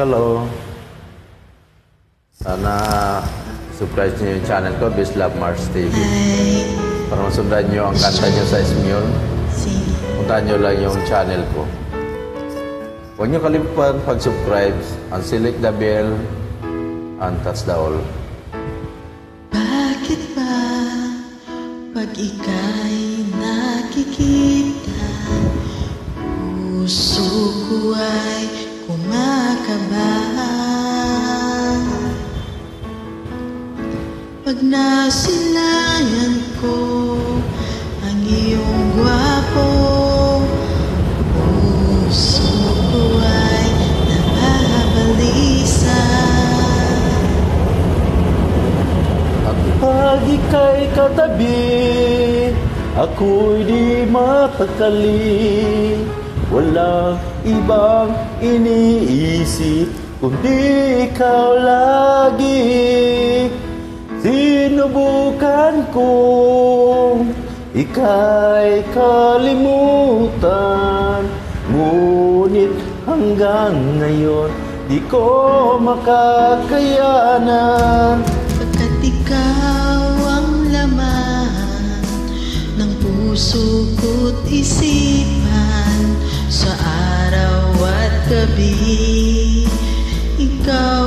Hello. Sana subscribe niyo yung channel ko, Biz Love Mars TV. Para masundan niyo ang kanta niyo sa Esmyon, si puntahan niyo lang yung channel ko. Huwag niyo kalimutan pag-subscribe and select the bell and touch the all. Bakit ba pag ika'y nakikita Puso ko ay nasilayan ko ang iyong gwapo Puso ko ay nababalisa At pag ika'y katabi, ako'y di mapakali. Walang ibang iniisip, kundi ikaw lagi. Sinubukan kong ika'y kalimutan, ngunit hanggang ngayon, di ko makakayanan. Pagkat ikaw ang laman ng puso ko't isipan sa araw at gabi, ikaw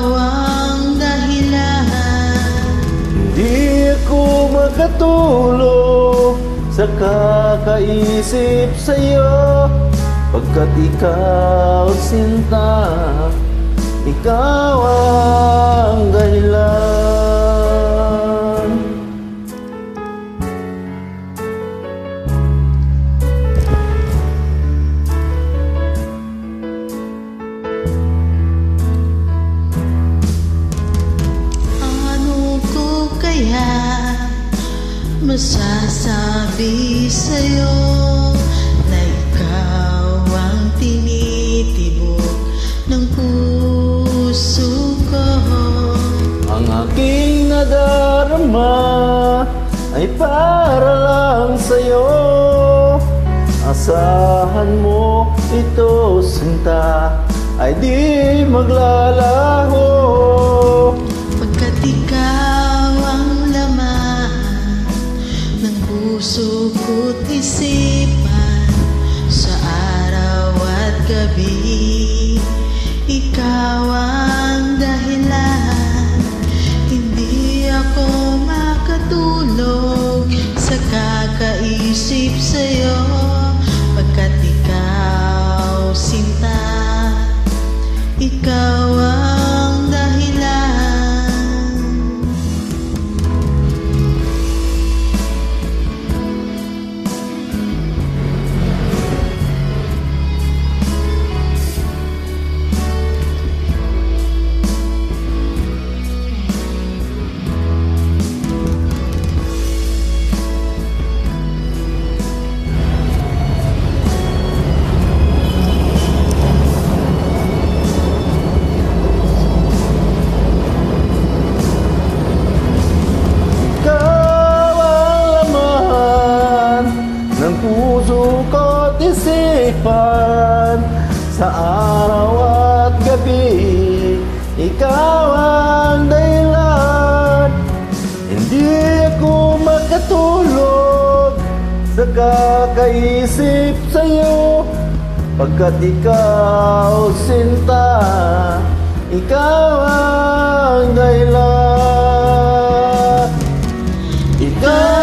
makatulog sa kakaisip sa'yo. Pagkat ikaw sinta, ikaw ang dahilan masasabi sa'yo na ikaw ang tinitibok ng puso ko? Ang aking nadarama ay para lang sa'yo. Asahan mo ito sinta. Ay di maglalaho gabi, ikaw ang dahilan. Hindi ako makatulog sa kakaisip sa'yo pagkat ikaw sinta, ikaw ang Sa araw at gabi Ikaw ang dahilan. Hindi ako makatulog Sa kakaisip sa'yo. Pagkat ikaw sinta Ikaw ang dahilan. Ikaw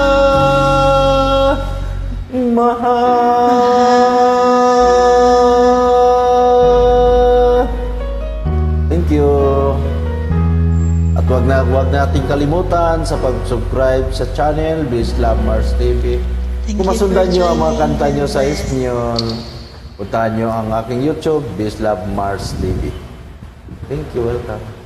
At wag na wag nating kalimutan sa pag-subscribe sa channel Love Mars TV. Thank Kung masundan nyo ang mga kanta nyo sa us. Espanol, puntahan nyo ang aking YouTube, Love Mars TV. Thank you, welcome.